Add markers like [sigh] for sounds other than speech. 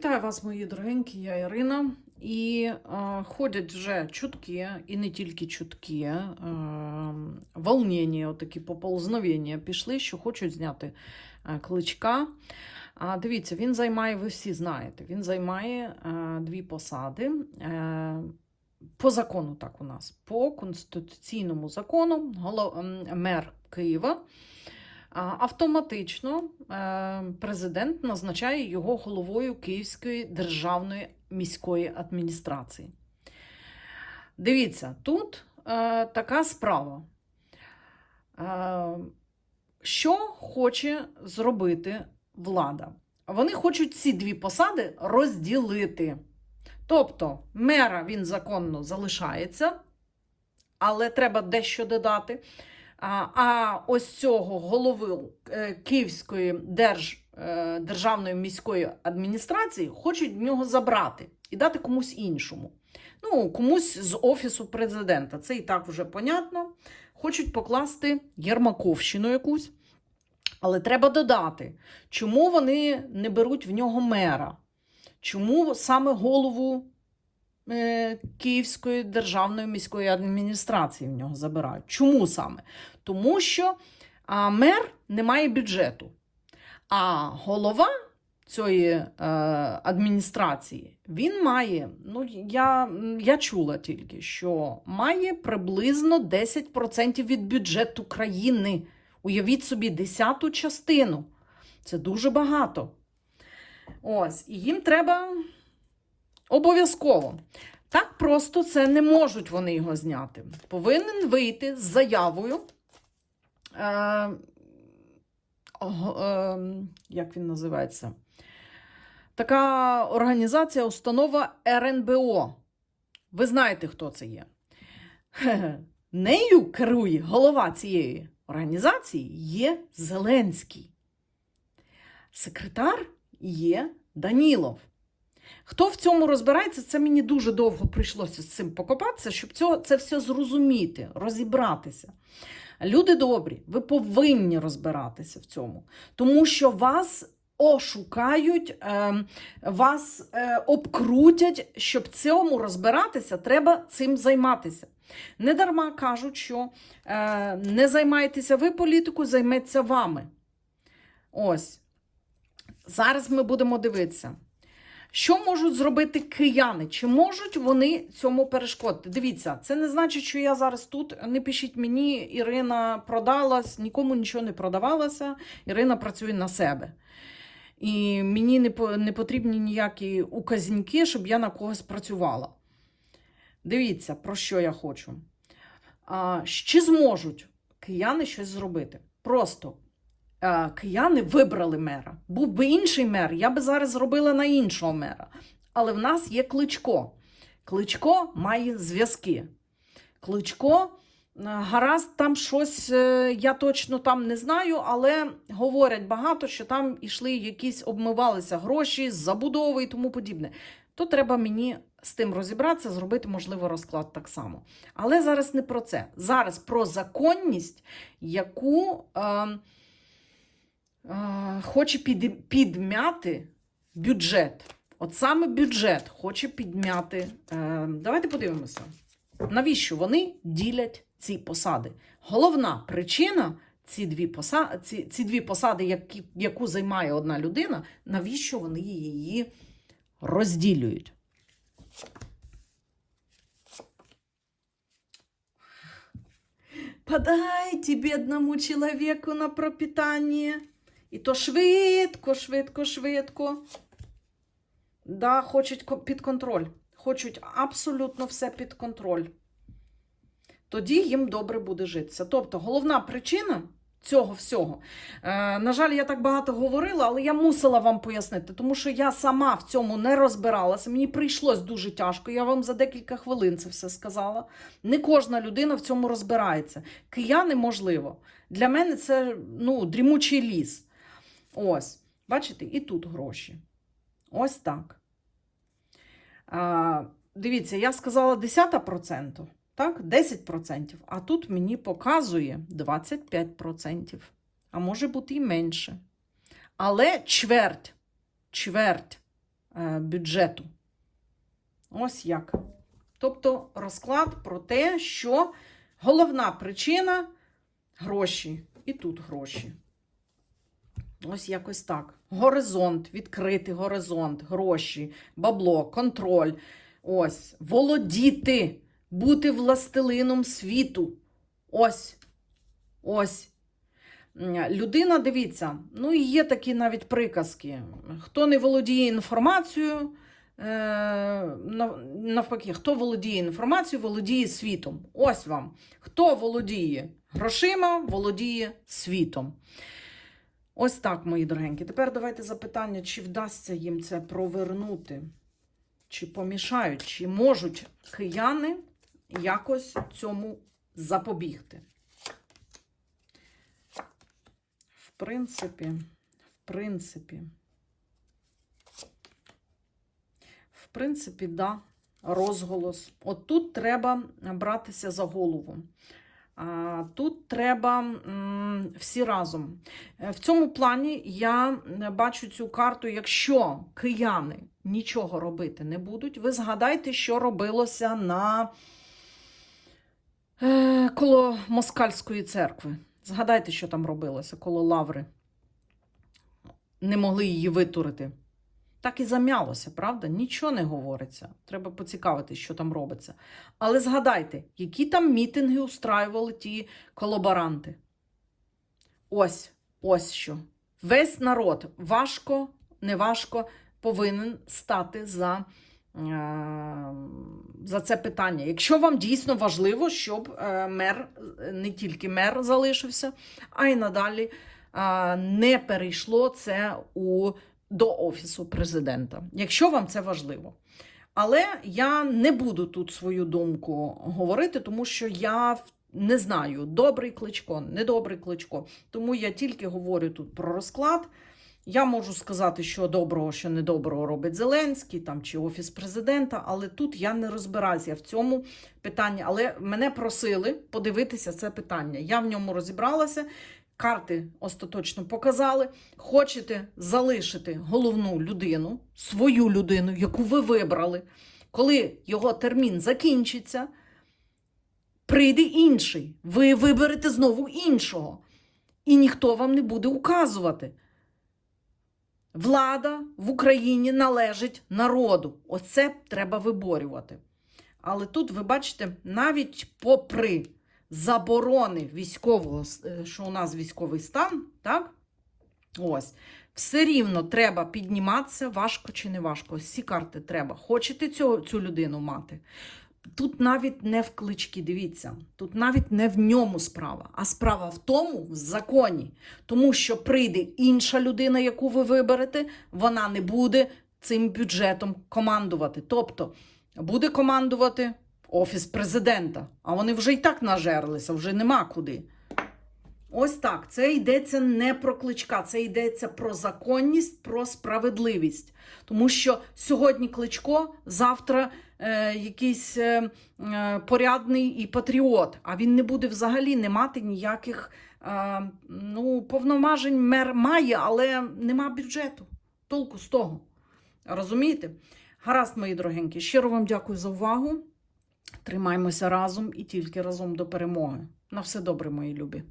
Вітаю вас, мої дорогенькі, я Ірина. І е, ходять вже чутки, і не тільки чутки, е, волнення, отакі поползновення пішли, що хочуть зняти е, кличка. А дивіться, він займає, ви всі знаєте, він займає е, дві посади. Е, по закону, так у нас, по конституційному закону, голов, мер Києва. Автоматично е, президент назначає його головою Київської державної міської адміністрації. Дивіться, тут е, така справа. Е, що хоче зробити влада? Вони хочуть ці дві посади розділити. Тобто, мера він законно залишається, але треба дещо додати. А, ось цього голови е, Київської держ, е, державної міської адміністрації хочуть в нього забрати і дати комусь іншому. Ну, комусь з офісу президента. Це і так вже понятно. Хочуть покласти Єрмаковщину якусь. Але треба додати, чому вони не беруть в нього мера? Чому саме голову Київської державної міської адміністрації в нього забирають? Чому саме? Тому що мер не має бюджету, а голова цієї е, адміністрації він має, ну я, я чула тільки, що має приблизно 10% від бюджету країни. Уявіть собі, десяту частину. Це дуже багато. Ось, і їм треба обов'язково. Так просто це не можуть вони його зняти. Повинен вийти з заявою. Е, е, як він називається? Така організація, установа РНБО. Ви знаєте, хто це є? [laughs] Нею керує голова цієї організації є Зеленський. Секретар є Данілов. Хто в цьому розбирається, це мені дуже довго прийшлося з цим покопатися, щоб цього, це все зрозуміти, розібратися. Люди добрі, ви повинні розбиратися в цьому, тому що вас ошукають, е, вас е, обкрутять, щоб цьому розбиратися, треба цим займатися. Недарма кажуть, що е, не займаєтеся ви політикою, займеться вами. Ось. Зараз ми будемо дивитися. Що можуть зробити кияни? Чи можуть вони цьому перешкодити? Дивіться, це не значить, що я зараз тут. Не пишіть мені, Ірина продалась, нікому нічого не продавалося. Ірина працює на себе. І мені не, потрібні ніякі указіньки, щоб я на когось працювала. Дивіться, про що я хочу. А, чи зможуть кияни щось зробити? Просто кияни вибрали мера. Був би інший мер, я би зараз зробила на іншого мера. Але в нас є кличко. Кличко має зв'язки. Кличко, е, гаразд, там щось, е, я точно там не знаю, але говорять багато, що там ішли якісь, обмивалися гроші забудови і тому подібне. То треба мені з тим розібратися, зробити, можливо, розклад так само. Але зараз не про це. Зараз про законність, яку. Е, е, хоче під, підмяти бюджет. От саме бюджет хоче підмяти. Е, давайте подивимося, навіщо вони ділять ці посади. Головна причина. Ці дві, посади, ці, ці дві посади, які, яку займає одна людина, навіщо вони її розділюють? Подайте бідному чоловіку на пропитання. І то швидко, швидко, швидко. Да, хочуть під контроль. Хочуть абсолютно все під контроль. Тоді їм добре буде житися. Тобто, головна причина цього всього. Е, на жаль, я так багато говорила, але я мусила вам пояснити, тому що я сама в цьому не розбиралася. Мені прийшлось дуже тяжко. Я вам за декілька хвилин це все сказала. Не кожна людина в цьому розбирається. Кияни можливо. Для мене це ну, дрімучий ліс. Ось, бачите, і тут гроші. Ось так. А, дивіться, я сказала 10%, так? 10%, а тут мені показує 25%. А може бути і менше. Але чверть, чверть е, бюджету. Ось як. Тобто розклад про те, що головна причина гроші. І тут гроші. Ось якось так. Горизонт, відкритий горизонт, гроші, бабло, контроль. Ось, володіти, бути властелином світу. Ось. Ось. Людина, дивіться, ну і є такі навіть приказки. Хто не володіє інформацією, е, навпаки, хто володіє інформацією, володіє світом. Ось вам. Хто володіє грошима, володіє світом. Ось так, мої дорогенькі. Тепер давайте запитання, чи вдасться їм це провернути, чи помішають, чи можуть кияни якось цьому запобігти. В принципі, в принципі, в принципі, да, розголос. От тут треба братися за голову. Тут треба всі разом. Е, В цьому плані я бачу цю карту, якщо кияни нічого робити не будуть, ви згадайте, що робилося на е, коло Москальської церкви. Згадайте, що там робилося коло Лаври. Не могли її витурити. Так і зам'ялося, правда? Нічого не говориться. Треба поцікавитись, що там робиться. Але згадайте, які там мітинги устраювали ті колаборанти. Ось, ось що. Весь народ важко, неважко повинен стати за, е, за це питання. Якщо вам дійсно важливо, щоб е, мер, не тільки мер залишився, а й надалі е, не перейшло це у, до Офісу президента. Якщо вам це важливо. Але я не буду тут свою думку говорити, тому що я не знаю, добрий кличко, недобрий кличко. Тому я тільки говорю тут про розклад. Я можу сказати, що доброго, що недоброго робить Зеленський там, чи Офіс президента, але тут я не розбираюся в цьому питанні. Але мене просили подивитися це питання. Я в ньому розібралася. Карти остаточно показали. Хочете залишити головну людину, свою людину, яку ви вибрали, коли його термін закінчиться, прийде інший. Ви виберете знову іншого. І ніхто вам не буде указувати. Влада в Україні належить народу. Оце треба виборювати. Але тут, ви бачите, навіть попри заборони військового, е, що у нас військовий стан, так? Ось, все рівно треба підніматися, важко чи не важко. Ось карти треба. Хочете цю, цю людину мати? Тут навіть не в клички, дивіться, тут навіть не в ньому справа, а справа в тому, в законі. Тому що прийде інша людина, яку ви виберете, вона не буде цим бюджетом командувати. Тобто буде командувати Офіс президента, а вони вже й так нажерлися, вже нема куди. Ось так. Це йдеться не про кличка, це йдеться про законність, про справедливість. Тому що сьогодні кличко, завтра е, якийсь е, е, порядний і патріот, а він не буде взагалі не мати ніяких е, ну, повноважень мер має, але нема бюджету. Толку з того. Розумієте? Гаразд, мої дорогенькі, щиро вам дякую за увагу. Тримаймося разом і тільки разом до перемоги. На все добре, мої любі.